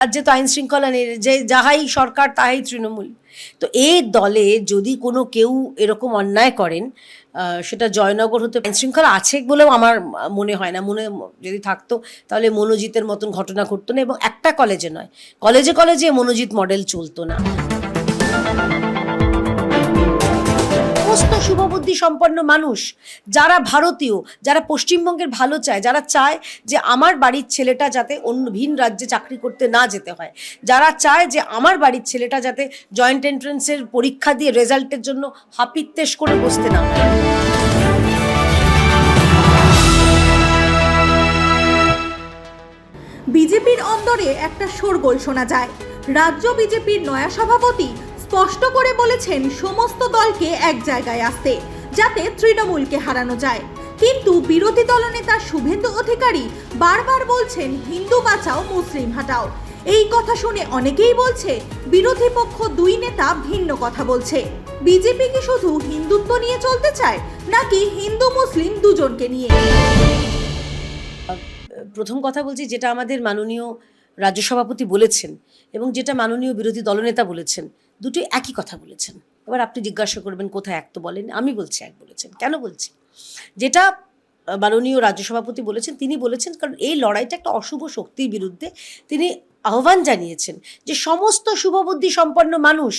রাজ্যে তো আইন শৃঙ্খলা নেই, যে যাহাই সরকার তাহাই তৃণমূল। তো এই দলে যদি কোনো কেউ এরকম অন্যায় করেন সেটা জয়নগর হতে আইন শৃঙ্খলা আছে বলেও আমার মনে হয় না, মনে যদি থাকতো তাহলে মনোজিতের মতন ঘটনা ঘটতো না এবং একটা কলেজে নয়, কলেজে কলেজে মনোজিৎ মডেল চলতো না। সমস্ত শুভবুদ্ধি সম্পন্ন মানুষ, যারা ভারতীয়, যারা পশ্চিমবঙ্গের ভালো চায়, যারা চায় যে আমার বাড়ির ছেলেটা যাতে অন্য ভিন রাজ্যে চাকরি করতে না যেতে হয়, যারা চায় যে আমার বাড়ির ছেলেটা যাতে জয়েন্ট এন্ট্রান্সের পরীক্ষা দিয়ে রেজাল্টের জন্য হাপিত্তেশ করে বসতে না হয় বিজেপির অন্দরে একটা শোরগোল শোনা যায়। রাজ্য বিজেপির নয়া সভাপতি স্পষ্ট করে বলেছেন সমস্ত দলকে এক জায়গায় আসতে, যাতে তৃণমূলকে হারানো যায়। কিন্তু বিরোধী দলনেতা শুভেন্দু অধিকারী বারবার বলছেন হিন্দু বাঁচাও, মুসলিম হাটাও। এই কথা শুনে অনেকেই বলছে বিরোধী পক্ষ দুই নেতা ভিন্ন কথা বলছে। বিজেপি কি শুধু হিন্দুত্ব নিয়ে চলতে চায়, নাকি হিন্দু মুসলিম দুজনকে নিয়ে? প্রথম কথা বলছি, যেটা আমাদের মাননীয় রাজ্য সভাপতি বলেছেন এবং যেটা মাননীয় বিরোধী দলনেতা বলেছেন। দুটোই একই কথা বলেছেন। এবার আপনি জিজ্ঞাসা করবেন, কোথায় এক তো বলেন আমি বলছি এক বলেছেন। কেন বলছি? যেটা মাননীয় রাজ্য সভাপতি বলেছেন, তিনি বলেছেন কারণ এই লড়াইটা একটা অশুভ শক্তির বিরুদ্ধে তিনি আহ্বান জানিয়েছেন যে সমস্ত শুভবুদ্ধি সম্পন্ন মানুষ,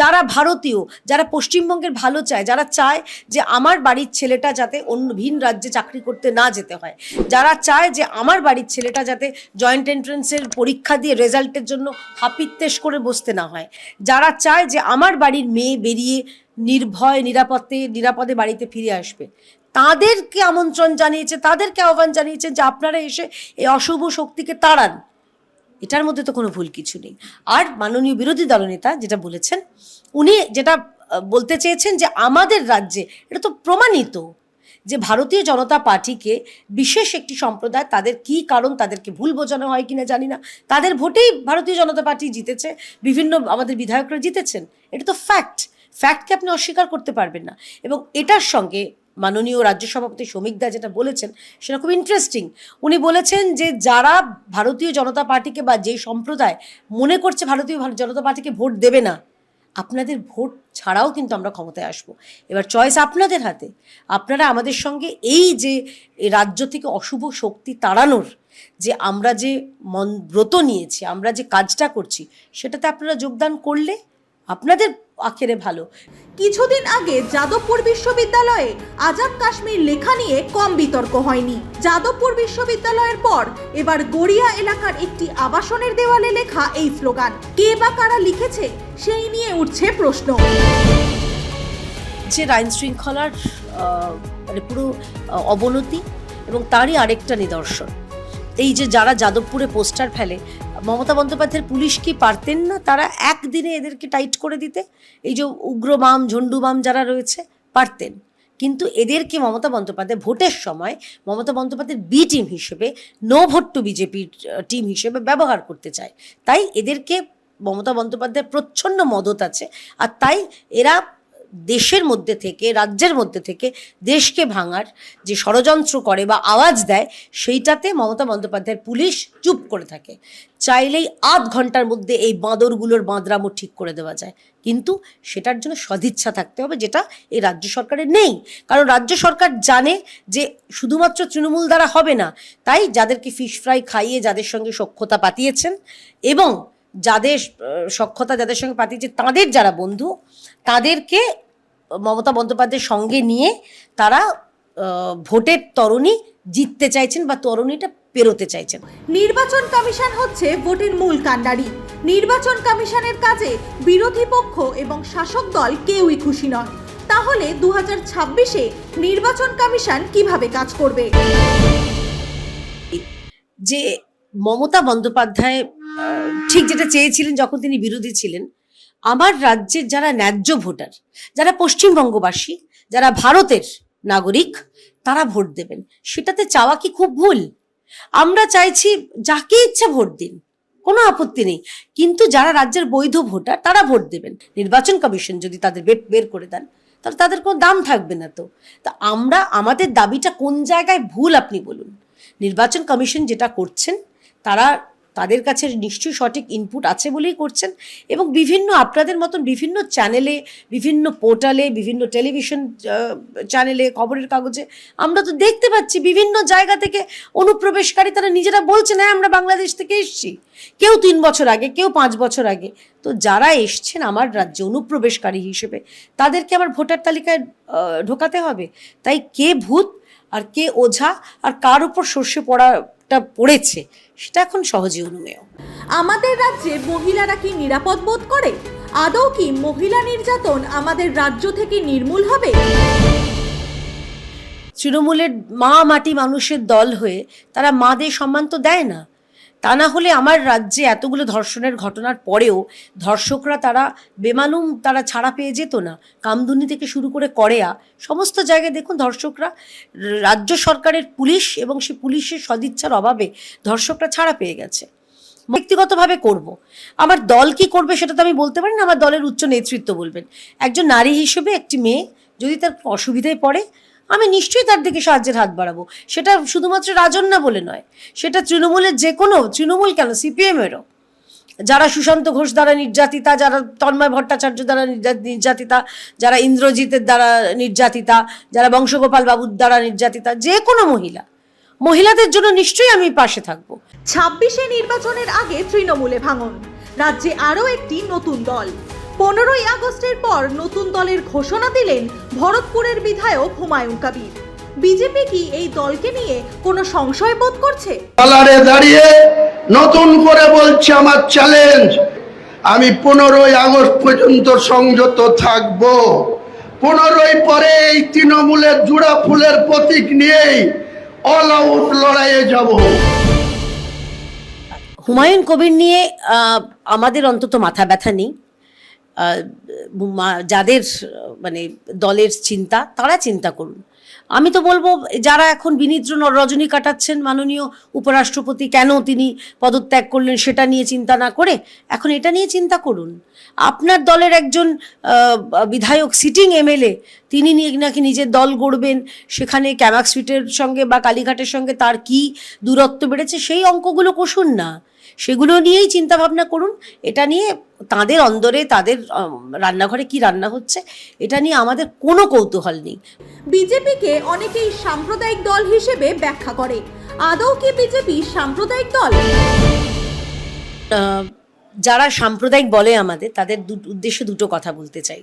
যারা ভারতীয়, যারা পশ্চিমবঙ্গের ভালো চায়, যারা চায় যে আমার বাড়ির ছেলেটা যাতে অন্য ভিন রাজ্যে চাকরি করতে না যেতে হয়, যারা চায় যে আমার বাড়ির ছেলেটা যাতে জয়েন্ট এন্ট্রান্সের পরীক্ষা দিয়ে রেজাল্টের জন্য হাপিত্তেশ করে বসতে না হয়, যারা চায় যে আমার বাড়ির মেয়ে বেরিয়ে নির্ভয়, নিরাপদে নিরাপদে বাড়িতে ফিরে আসবে। তাদেরকে আমন্ত্রণ জানিয়েছে, তাদেরকে আহ্বান জানিয়েছে যে আপনারা এসে এই অশুভ শক্তিকে তাড়ান। এটার মধ্যে তো কোনো ভুল কিছু নেই। আর মাননীয় বিরোধী দলনেতা যেটা বলেছেন, উনি যেটা বলতে চেয়েছেন যে আমাদের রাজ্যে, এটা তো প্রমাণিত যে ভারতীয় জনতা পার্টিকে বিশেষ একটি সম্প্রদায়, তাদের কি কারণ, তাদেরকে ভুল বোঝানো হয় কিনা জানি না। তাদের ভোটেই ভারতীয় জনতা পার্টি জিতেছে, বিভিন্ন আমাদের বিধায়করা জিতেছেন। এটা তো ফ্যাক্ট ফ্যাক্টকে আপনি অস্বীকার করতে পারবেন না। এবং এটার সঙ্গে মাননীয় রাজ্য সভাপতি শ্রমিক দা যেটা বলেছেন, সেটা খুব ইন্টারেস্টিং উনি বলেছেন যে যারা ভারতীয় জনতা পার্টিকে বা যে সম্প্রদায় মনে করছে ভারতীয় জনতা পার্টিকে ভোট দেবে না, আপনাদের ভোট ছাড়াও কিন্তু আমরা ক্ষমতায় আসব। এবার চয়েস আপনাদের হাতে। আপনারা আমাদের সঙ্গে এই যে রাজ্য থেকে অশুভ শক্তি তাড়ানোর যে আমরা যে মন, ব্রত নিয়েছি, আমরা যে কাজটা করছি, সেটাতে আপনারা যোগদান করলে আপনাদের আখেরে ভালো। কিছুদিন আগে যাদবপুর বিশ্ববিদ্যালয়ে আজাদ কাশ্মীর লেখা নিয়ে কম বিতর্ক হয়নি। যাদবপুর বিশ্ববিদ্যালয়ের পর এবার গড়িয়া এলাকার একটি আবাসনের দেওয়ালে লেখা এই স্লোগান, কে বা কারা লিখেছে সেই নিয়ে উঠছে প্রশ্ন। যে আইন শৃঙ্খলার মানে পুরো অবনতি এবং তারই আরেকটা নিদর্শন। এই যে যারা যাদবপুরে পোস্টার ফেলে, মমতা বন্দ্যোপাধ্যায়ের পুলিশ কি পারতেন না তারা একদিনে এদেরকে টাইট করে দিতে? এই যে উগ্রবাম ঝন্ডুবাম যারা রয়েছে, পারতেন। কিন্তু এদেরকে মমতা বন্দ্যোপাধ্যায় ভোটের সময় মমতা বন্দ্যোপাধ্যায়ের বি টিম হিসেবে, নো ভোট টু বিজেপির টিম হিসেবে ব্যবহার করতে চায়। তাই এদেরকে মমতা বন্দ্যোপাধ্যায়ের প্রচ্ছন্ন মদত আছে। আর তাই এরা দেশের মধ্যে থেকে, রাজ্যের মধ্যে থেকে দেশকে ভাঙার যে ষড়যন্ত্র করে বা আওয়াজ দেয়, সেইটাতে মমতা বন্দ্যোপাধ্যায়ের পুলিশ চুপ করে থাকে। চাইলেই আধ ঘণ্টার মধ্যে এই বাঁদরগুলোর বাঁদরামো ঠিক করে দেওয়া যায়। কিন্তু সেটার জন্য সদিচ্ছা থাকতে হবে, যেটা এই রাজ্য সরকারের নেই। কারণ রাজ্য সরকার জানে যে শুধুমাত্র তৃণমূল দ্বারা হবে না, তাই যাদেরকে ফিশ ফ্রাই খাইয়ে যাদের সঙ্গে সখ্যতা পাতিয়েছেন এবং যাদের সখ্যতা যাদের সঙ্গে পাতিয়েছে তাদের যারা বন্ধু তাদেরকে মমতা বন্দ্যোপাধ্যায়ের সঙ্গে নিয়ে তারা ভোটের তরণী জিততে চাইছেন বা তরণীটা পেরোতে চাইছেন। নির্বাচন কমিশন হচ্ছে ভোটের মূল কাণ্ডারি নির্বাচন কমিশনের কাজে বিরোধী পক্ষ এবং শাসক দল কেউই খুশি নন। তাহলে দু হাজার ছাব্বিশে নির্বাচন কমিশন কীভাবে কাজ করবে? যে মমতা বন্দ্যোপাধ্যায় ঠিক যেটা চেয়েছিলেন যখন তিনি বিরোধী ছিলেন, আমার রাজ্যের যারা ন্যায্য ভোটার, যারা পশ্চিমবঙ্গবাসী, যারা ভারতের নাগরিক, তারা ভোট দেবেন। সেটাতে চাওয়া কি খুব ভুল? আমরা চাইছি যাকে ইচ্ছা ভোট দিন, কোনো আপত্তি নেই। কিন্তু যারা রাজ্যের বৈধ ভোটার, তারা ভোট দেবেন। নির্বাচন কমিশন যদি তাদের বের করে দেন, তাহলে তাদের কোনো দাম থাকবে না তো। তা আমরা, আমাদের দাবিটা কোন জায়গায় ভুল আপনি বলুন? নির্বাচন কমিশন যেটা করছেন, তারা তাদের কাছে নিশ্চয়ই সঠিক ইনপুট আছে বলেই করছেন এবং বিভিন্ন আপনাদের মতন বিভিন্ন চ্যানেলে বিভিন্ন পোর্টালে বিভিন্ন টেলিভিশন চ্যানেলে খবরের কাগজে আমরা তো দেখতে পাচ্ছি বিভিন্ন জায়গা থেকে অনুপ্রবেশকারী তারা নিজেরা বলছেন হ্যাঁ আমরা বাংলাদেশ থেকে এসছি। কেউ তিন বছর আগে, কেউ পাঁচ বছর আগে। তো যারা এসছেন আমার রাজ্যে অনুপ্রবেশকারী হিসেবে, তাদেরকে আমার ভোটার তালিকায় ঢোকাতে হবে। তাই কে ভূত আর কে ওঝা আর কার উপর সর্ষে পড়াটা পড়েছে সেটা এখন সহজে অনুমেয়। আমাদের রাজ্যে মহিলারা কি নিরাপদ বোধ করে? আদৌ কি মহিলা নির্যাতন আমাদের রাজ্য থেকে নির্মূল হবে? তৃণমূলের মা মাটি মানুষের দল হয়ে তারা মাদের সম্মান তো দেয় না। তা না হলে আমার রাজ্যে এতগুলো ধর্ষণের ঘটনার পরেও ধর্ষকরা তারা বেমালুম তারা ছাড়া পেয়ে যেত না। কামদুনি থেকে শুরু করে করেয়া সমস্ত জায়গায় দেখুন ধর্ষকরা রাজ্য সরকারের পুলিশ এবং সে পুলিশের সদিচ্ছার অভাবে ধর্ষকরা ছাড়া পেয়ে গেছে। ব্যক্তিগতভাবে করব। আমার দল কি করবে সেটা তো আমি বলতে পারি না, আমার দলের উচ্চ নেতৃত্ব বলবেন। একজন নারী হিসেবে একটি মেয়ে যদি তার অসুবিধায় পড়ে আমি নিশ্চয়ই তার দিকে সাহায্যের হাত বাড়াবো। সেটা শুধুমাত্র রাজন্যা বলে নয়, সেটা তৃণমূলের যে কোনো, তৃণমূল কেন? সিপিএমেরও। যারা সুশান্ত ঘোষ দ্বারা নির্যাতিতা, যারা তন্ময় ভট্টাচার্য দ্বারা নির্যা- নির্যাতিতা, যারা ইন্দ্রজিতের দ্বারা নির্যাতিতা, যারা বংশগোপাল বাবুর দ্বারা নির্যাতিতা, যে কোনো মহিলা, মহিলাদের জন্য নিশ্চয়ই আমি পাশে থাকব। ছাব্বিশে নির্বাচনের আগে তৃণমূলে ভাঙন, রাজ্যে আরও একটি নতুন দল। পনেরোই আগস্টের পর নতুন দলের ঘোষণা দিলেন ভরতপুরের বিধায়ক হুমায়ুন কবির। বিজেপি কি এই দলকে নিয়ে কোনো সংশয় বোধ করছে? পালারে দাঁড়িয়ে নতুন করে বলছে আমার চ্যালেঞ্জ আমি পনেরোই আগস্ট পর্যন্ত সংযত থাকব। পনেরোই পরে এই তৃণমূলের জুড়া ফুলের প্রতীক নিয়েই অল আউট লড়াইয়ে যাব। হুমায়ুন কবির নিয়ে আমাদের অন্তত মাথা ব্যথা নেই। যাদের মানে দলের চিন্তা, তারা চিন্তা করুন। আমি তো বলব, যারা এখন বিনিদ্র রজনী কাটাচ্ছেন, মাননীয় উপরাষ্ট্রপতি, কেন তিনি পদত্যাগ করলেন সেটা নিয়ে চিন্তা না করে, এখন এটা নিয়ে চিন্তা করুন। আপনার দলের একজন বিধায়ক, সিটিং এমএলএ, তিনি নিয়ে নাকি নিজের দল গড়বেন, সেখানে ক্যামাক স্ট্রিটের সঙ্গে বা কালীঘাটের সঙ্গে তার কি দূরত্ব বেড়েছে, সেই অঙ্কগুলো কষুন না। সেগুলো নিয়েই চিন্তা ভাবনা করুন। এটা নিয়ে তাদের অন্দরে তাদের রান্নাঘরে কি রান্না হচ্ছে এটা নিয়ে আমাদের কোনো কৌতূহল নেই। বিজেপিকে অনেকেই সাম্প্রদায়িক দল হিসেবে ব্যাখ্যা করে। আদৌ কি বিজেপি সাম্প্রদায়িক দল? যারা সাম্প্রদায়িক বলে আমাদের তাদের উদ্দেশ্যে দুটো কথা বলতে চাই।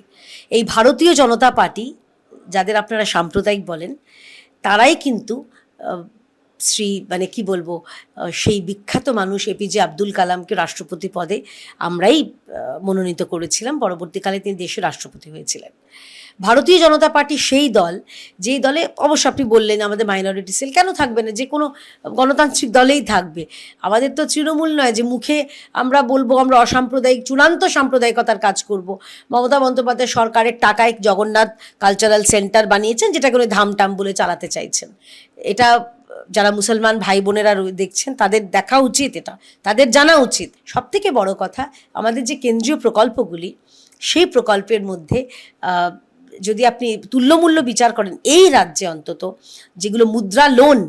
এই ভারতীয় জনতা পার্টি যাদের আপনারা সাম্প্রদায়িক বলেন তারাই কিন্তু শ্রী মানে কি বলব সেই বিখ্যাত মানুষ এপিজে আব্দুল কালামকে রাষ্ট্রপতি পদে আমরাই মনোনীত করেছিলাম। পরবর্তীকালে তিনি দেশের রাষ্ট্রপতি হয়েছিলেন। ভারতীয় জনতা পার্টি সেই দল, যেই দলে, অবশ্য আপনি বললেন আমাদের মাইনরিটি সেল কেন থাকবে না? যে কোনো গণতান্ত্রিক দলেই থাকবে। আমাদের তো তৃণমূল নয় যে মুখে আমরা বলব আমরা অসাম্প্রদায়িক, চূড়ান্ত সাম্প্রদায়িকতার কাজ করব। মমতা বন্দ্যোপাধ্যায় সরকারের টাকায় জগন্নাথ কালচারাল সেন্টার বানিয়েছেন যেটা কোনো ধামটাম বলে চালাতে চাইছেন। এটা যারা মুসলমান ভাই বোনেরা দেখছেন, তাদের দেখা উচিত এটা। তাদের জানা উচিত। সব থেকে বড় কথা, আমাদের যে কেন্দ্রীয় প্রকল্পগুলি, সেই প্রকল্পের মধ্যে যদি আপনি তুল্যমূল্য বিচার করেন, এই রাজ্যে অন্তত, যেগুলো মুদ্রা লোন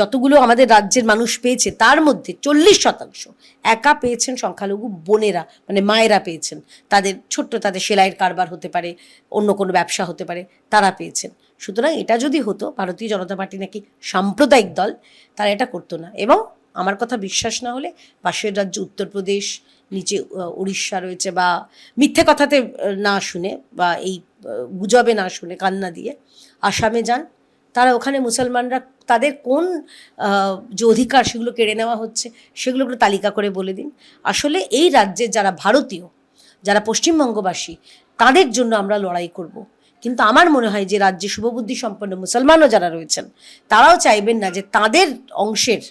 যতগুলো আমাদের রাজ্যের মানুষ পেয়েছে, তার মধ্যে চল্লিশ শতাংশ একা পেয়েছেন সংখ্যালঘু বোনেরা মানে মায়েরা পেয়েছেন। তাদের, ছোট্ট তাদের সেলাইয়ের কারবার হতে পারে, অন্য কোনো ব্যবসা হতে পারে, তারা পেয়েছেন। সুতরাং এটা যদি হতো, ভারতীয় জনতা পার্টি নাকি সাম্প্রদায়িক দল, তারা এটা করতো না। এবং আমার কথা বিশ্বাস না হলে পাশের রাজ্য উত্তরপ্রদেশ, নিচে উড়িষ্যা রয়েছে বা মিথ্যে কথাতে না শুনে বা এই গুজবে না শুনে কান্না দিয়ে আসামে যান, তারা ওখানে মুসলমানরা তাদের কোন যে অধিকার সেগুলো কেড়ে নেওয়া হচ্ছে সেগুলো একটু তালিকা করে বলে দিন। আসলে এই রাজ্যের যারা ভারতীয়, যারা পশ্চিমবঙ্গবাসী, তাদের জন্য আমরা লড়াই করব। কিন্তু আমার মনে হয় যে রাজ্যে শুভবুদ্ধি সম্পন্ন মুসলমানও যারা রয়েছেন, তারাও চাইবেন না যে তাদের অংশের,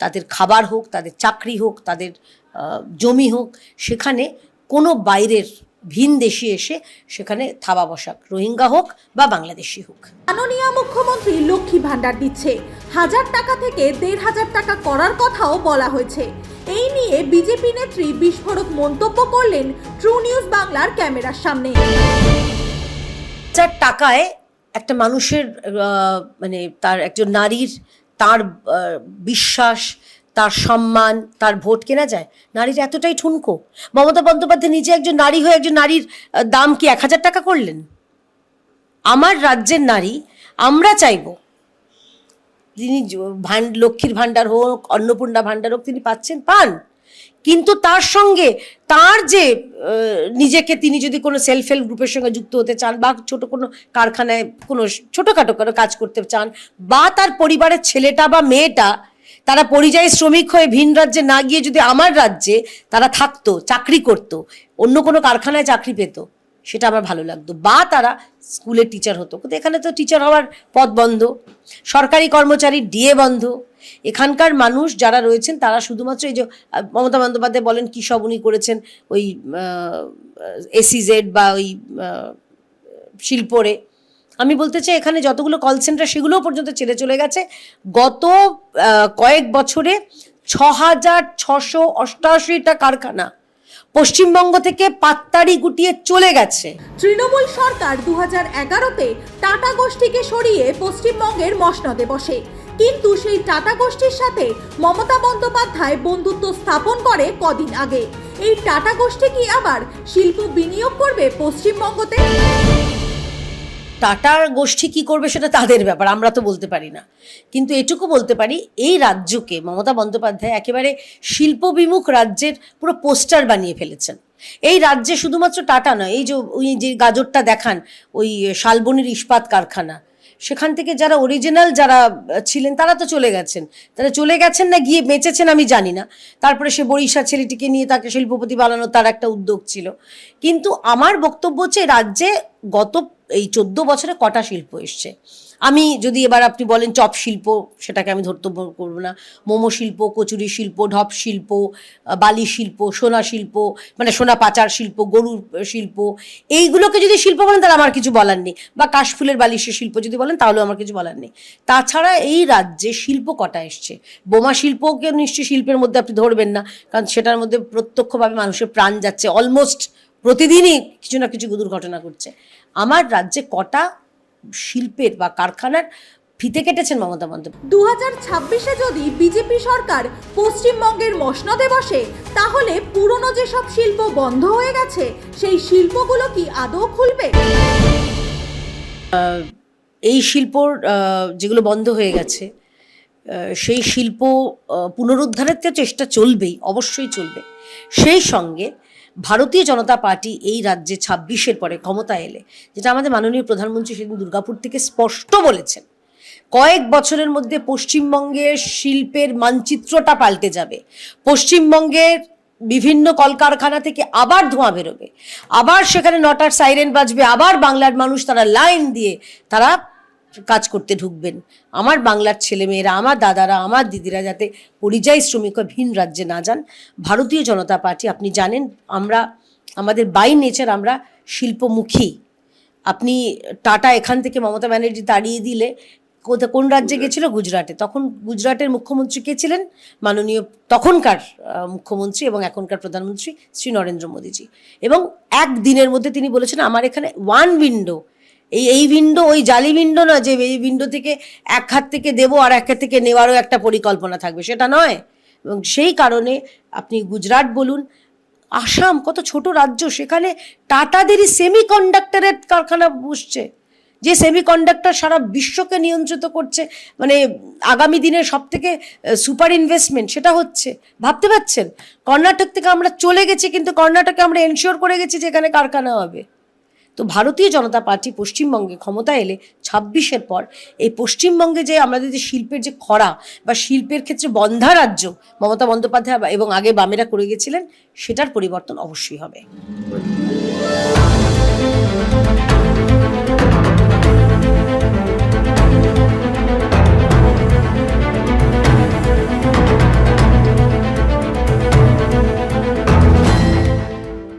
তাদের খাবার হোক, তাদের চাকরি হোক, তাদের জমি হোক, সেখানে কোনো বাইরের ভিন দেশি এসে সেখানে থাবা বসাক, রোহিঙ্গা হোক বা বাংলাদেশি হোক। মাননীয় মুখ্যমন্ত্রী লক্ষ্মী ভাণ্ডার দিচ্ছে। হাজার টাকা থেকে দেড় হাজার টাকা করার কথাও বলা হয়েছে। এই নিয়ে বিজেপি নেত্রী বিস্ফোরক মন্তব্য করলেন ট্রু নিউজ বাংলার ক্যামেরার সামনে। হাজার টাকায় একটা মানুষের মানে তার একজন নারীর তার বিশ্বাস, তার সম্মান, তার ভোট কেনা যায়? নারীর এতটাই ঠুনকো। মমতা বন্দ্যোপাধ্যায় নিজে একজন নারী হয়ে একজন নারীর দাম কি এক হাজার টাকা করলেন? আমার রাজ্যের নারী, আমরা চাইব। তিনি লক্ষ্মীর ভাণ্ডার হোক, অন্নপূর্ণা ভাণ্ডার হোক, তিনি পাচ্ছেন, পান। কিন্তু তার সঙ্গে তার যে নিজেকে তিনি যদি কোনো সেলফ হেল্প গ্রুপের সঙ্গে যুক্ত হতে চান বা ছোট কোনো কারখানায় কোনো ছোটোখাটো কোনো কাজ করতে চান বা তার পরিবারের ছেলেটা বা মেয়েটা, তারা পরিযায়ী শ্রমিক হয়ে ভিন রাজ্যে না গিয়ে যদি আমার রাজ্যে তারা থাকতো, চাকরি করত, অন্য কোনো কারখানায় চাকরি পেত সেটা আমার ভালো লাগতো। বা তারা স্কুলের টিচার হতো। কিন্তু এখানে তো টিচার হওয়ার পদ বন্ধ। সরকারি কর্মচারী ডিএ বন্ধ। এখানকার মানুষ যারা রয়েছেন, তারা শুধুমাত্র এই যে মমতা বন্দ্যোপাধ্যায় বলেন, কী সব উনি করেছেন, ওই এসিজেড বা ওই শিল্পরে। আমি বলতে চাই, এখানে যতগুলো কল সেন্টার সেগুলোও পর্যন্ত ছেড়ে চলে গেছে। গত কয়েক বছরে ছ হাজার ছশো অষ্টাশিটা কারখানা পশ্চিমবঙ্গ থেকে পাত্তারি গুটিয়ে চলে গেছে। তৃণমূল সরকার দু হাজার এগারোতে টাটা গোষ্ঠীকে সরিয়ে পশ্চিমবঙ্গের মসনদে বসে। কিন্তু সেই টাটা গোষ্ঠীর সাথে মমতা বন্দ্যোপাধ্যায় বন্ধুত্ব স্থাপন করে কদিন আগে। এই টাটা গোষ্ঠী কি আবার শিল্প বিনিয়োগ করবে পশ্চিমবঙ্গতে? টাটার গোষ্ঠী কি করবে সেটা তাদের ব্যাপার, আমরা তো বলতে পারি না। কিন্তু এটুকু বলতে পারি, এই রাজ্যকে মমতা বন্দ্যোপাধ্যায় একেবারে শিল্পবিমুখ রাজ্যের পুরো পোস্টার বানিয়ে ফেলেছেন। এই রাজ্যে শুধুমাত্র টাটা নয়, এই যে ওই যে গাজরটা দেখান, ওই শালবনির ইস্পাত কারখানা, সেখান থেকে যারা অরিজিনাল যারা ছিলেন তারা তো চলে গেছেন। তারা চলে গেছেন না, গিয়ে বেঁচেছেন আমি জানি না। তারপরে সে বরিশা ছেলেটিকে নিয়ে তাকে শিল্পপতি বানানোর তার একটা উদ্যোগ ছিল। কিন্তু আমার বক্তব্য হচ্ছে রাজ্যে গত এই চোদ্দ বছরে কটা শিল্প এসছে। আমি যদি এবার আপনি বলেন চপ শিল্প, সেটাকে আমি ধর্তব্য করব না। মোমো শিল্প, কচুরি শিল্প, ঢপ শিল্প বালি শিল্প, সোনা শিল্প মানে সোনা পাচার শিল্প, গরুর শিল্প, এইগুলোকে যদি শিল্প বলেন তাহলে আমার কিছু বলার নেই। বা কাশফুলের বালিশের শিল্প যদি বলেন তাহলেও আমার কিছু বলার নেই। তাছাড়া এই রাজ্যে শিল্প কটা এসছে? বোমা শিল্পকে নিশ্চয়ই শিল্পের মধ্যে আপনি ধরবেন না, কারণ সেটার মধ্যে প্রত্যক্ষভাবে মানুষের প্রাণ যাচ্ছে। অলমোস্ট প্রতিদিনই কিছু না কিছু দুর্ঘটনা ঘটছে। আমার রাজ্যে কটা শিল্পের বা কারখানার ফিতে কেটেছেন মমতা বন্দ্যোপাধ্যায়? দু হাজার ছাব্বিশে যদি বিজেপি সরকার পশ্চিমবঙ্গের মসনদে বসে তাহলে পুরনো যেসব শিল্প বন্ধ হয়ে গেছে সেই শিল্পগুলো কি আদৌ খুলবে? এই শিল্পর যেগুলো বন্ধ হয়ে গেছে সেই শিল্প পুনরুদ্ধারের তো চেষ্টা চলবেই অবশ্যই চলবে। সেই সঙ্গে ভারতীয় জনতা পার্টি এই রাজ্যে ছাব্বিশের পরে ক্ষমতা এলে, যেটা আমাদের মাননীয় প্রধানমন্ত্রী সেদিন দুর্গাপুর থেকে স্পষ্ট বলেছেন। কয়েক বছরের মধ্যে পশ্চিমবঙ্গের শিল্পের মানচিত্রটা পাল্টে যাবে। পশ্চিমবঙ্গের বিভিন্ন কলকারখানা থেকে আবার ধোঁয়া বেরোবে। আবার সেখানে নটার সাইরেন বাজবে, আবার বাংলার মানুষ তারা লাইন দিয়ে তারা করতে ঢুকবেন। আমার বাংলার ছেলেমেয়েরা আমার দাদারা আমার দিদিরা যাতে পরিযায়ী শ্রমিক ভিন রাজ্যে না যান ভারতীয় জনতা পার্টি আপনি জানেন আমরা আমাদের বাই নেচার আমরা শিল্পমুখী। আপনি টাটা এখান থেকে মমতা ব্যানার্জি তাড়িয়ে দিলে কোথা কোন রাজ্যে গেছিল? গুজরাটে। তখন গুজরাটের মুখ্যমন্ত্রী কে ছিলেন? মাননীয় তখনকার মুখ্যমন্ত্রী এবং এখনকার প্রধানমন্ত্রী শ্রী নরেন্দ্র মোদীজি। এবং এক দিনের মধ্যে তিনি বলেছেন আমার এখানে ওয়ান উইন্ডো এই এই উইন্ডো ওই জালি উইন্ডো না যে এই উইন্ডো থেকে এক হাত থেকে দেবো আর এক হাত থেকে নেওয়ারও একটা পরিকল্পনা থাকবে, সেটা নয়। এবং সেই কারণে আপনি গুজরাট বলুন, আসাম কত ছোট রাজ্য, সেখানে টাটাদেরই সেমি কন্ডাক্টরের কারখানা বসছে। যে সেমি কন্ডাক্টর সারা বিশ্বকে নিয়ন্ত্রিত করছে মানে আগামী দিনের সব থেকে সুপার ইনভেস্টমেন্ট সেটা হচ্ছে। ভাবতে পারছেন? কর্ণাটক থেকে আমরা চলে গেছি, কিন্তু কর্ণাটকে আমরা এনশিওর করে গেছি যে এখানে কারখানা হবে। তো ভারতীয় জনতা পার্টি পশ্চিমবঙ্গে ক্ষমতা এলে ছাব্বিশের পর এই পশ্চিমবঙ্গে যে আমাদের যে শিল্পের যে খরা বা শিল্পের ক্ষেত্রে বন্ধা রাজ্য মমতা বন্দ্যোপাধ্যায় এবং আগে বামেরা করে গেছিলেন, সেটার পরিবর্তন অবশ্যই হবে।